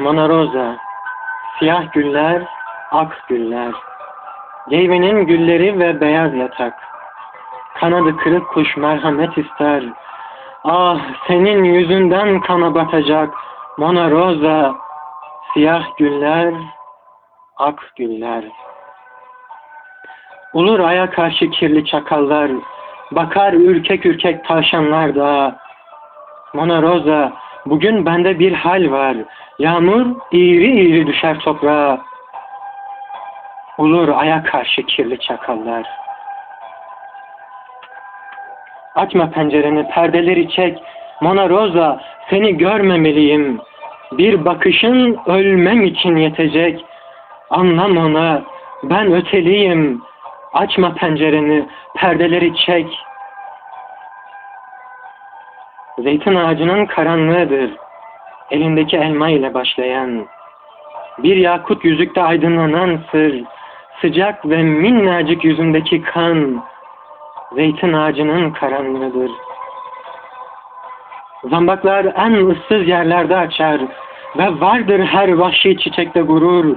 Mona Rosa, siyah güller, ak güller. Geyvenin gülleri ve beyaz yatak. Kanadı kırık kuş merhamet ister. Ah senin yüzünden kana batacak. Mona Rosa, siyah güller, ak güller. Ulur aya karşı kirli çakallar, bakar ürkek ürkek tavşanlar da. Mona Rosa, bugün bende bir hal var. Yağmur iğri iğri düşer toprağa. Ulur aya karşı kirli çakallar. Açma pencereni, perdeleri çek. Mona Rosa, seni görmemeliyim. Bir bakışın ölmem için yetecek. Anlam ona, ben öteliyim. Açma pencereni, perdeleri çek. Zeytin ağacının karanlığıdır. Elindeki elma ile başlayan. Bir yakut yüzükte aydınlanan sır. Sıcak ve minnacık yüzündeki kan. Zeytin ağacının karanlığıdır. Zambaklar en ıssız yerlerde açar ve vardır her vahşi çiçekte gurur.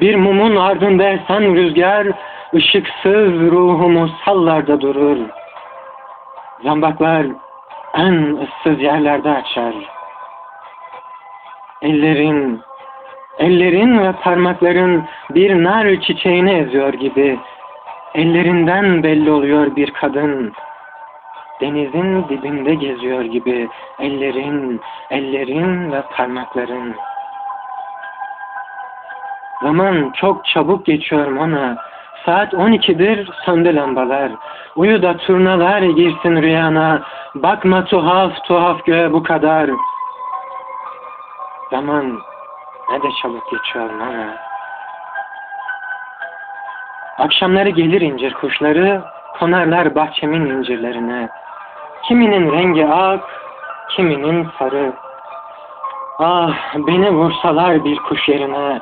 Bir mumun ardında esen rüzgar, ışıksız ruhumu sallarda durur. Zambaklar en ıssız yerlerde açar. Ellerin, ellerin ve parmakların bir nar çiçeğini eziyor gibi. Ellerinden belli oluyor bir kadın. Denizin dibinde geziyor gibi ellerin, ellerin ve parmakların. Zaman çok çabuk geçiyor ona. Saat 12'dir söndü lambalar. Uyu da turnalar girsin rüyana. Bakma tuhaf tuhaf göğe bu kadar. Zaman ne de çabuk geçiyor bana. Akşamları gelir incir kuşları, konarlar bahçemin incirlerine. Kiminin rengi ak, kiminin sarı. Ah beni vursalar bir kuş yerine,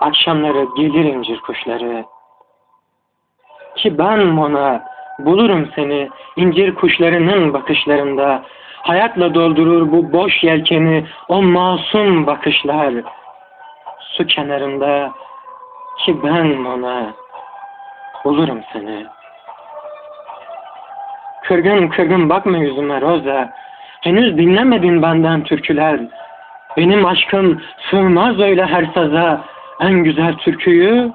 akşamları gelir incir kuşları. Ki ben Mona, bulurum seni incir kuşlarının bakışlarında. Hayatla doldurur bu boş yelkeni o masum bakışlar. Su kenarında ki ben Mona, bulurum seni. Kırgın kırgın bakma yüzüme Roza. Henüz dinlemedin benden türküler. Benim aşkım sığmaz öyle her saza. En güzel türküyü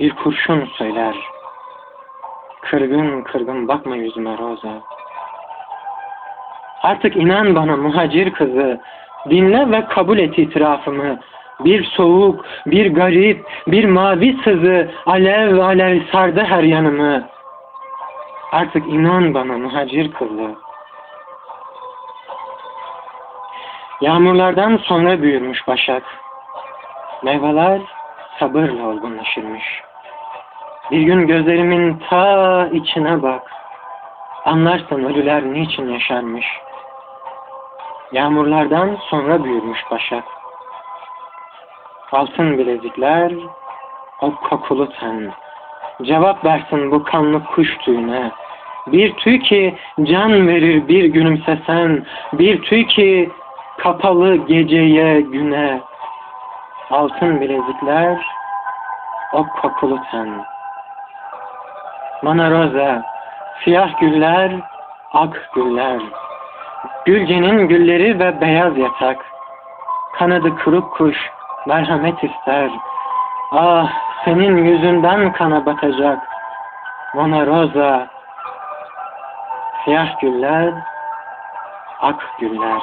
bir kurşun söyler. Kırgın kırgın bakma yüzüme Roza. Artık inan bana muhacir kızı. Dinle ve kabul et itirafımı. Bir soğuk, bir garip, bir mavi sızı alev alev sardı her yanımı. Artık inan bana muhacir kızı. Yağmurlardan sonra büyürmüş başak. Meyveler sabırla olgunlaşırmış. Bir gün gözlerimin ta içine bak. Anlarsın ölüler niçin yaşarmış. Yağmurlardan sonra büyürmüş başak. Altın bilezikler, o kokulu ten. Cevap versin bu kanlı kuş tüyüne. Bir tüy ki can verir bir gülümsesen. Bir tüy ki kapalı geceye güne. Altın bilezikler, o kokulu ten. Mana roza, siyah güller, ak güller. Gülcenin gülleri ve beyaz yatak. Kanadı kırık kuş, merhamet ister. Ah, senin yüzünden kana batacak. Mona Rosa, siyah güller, ak güller.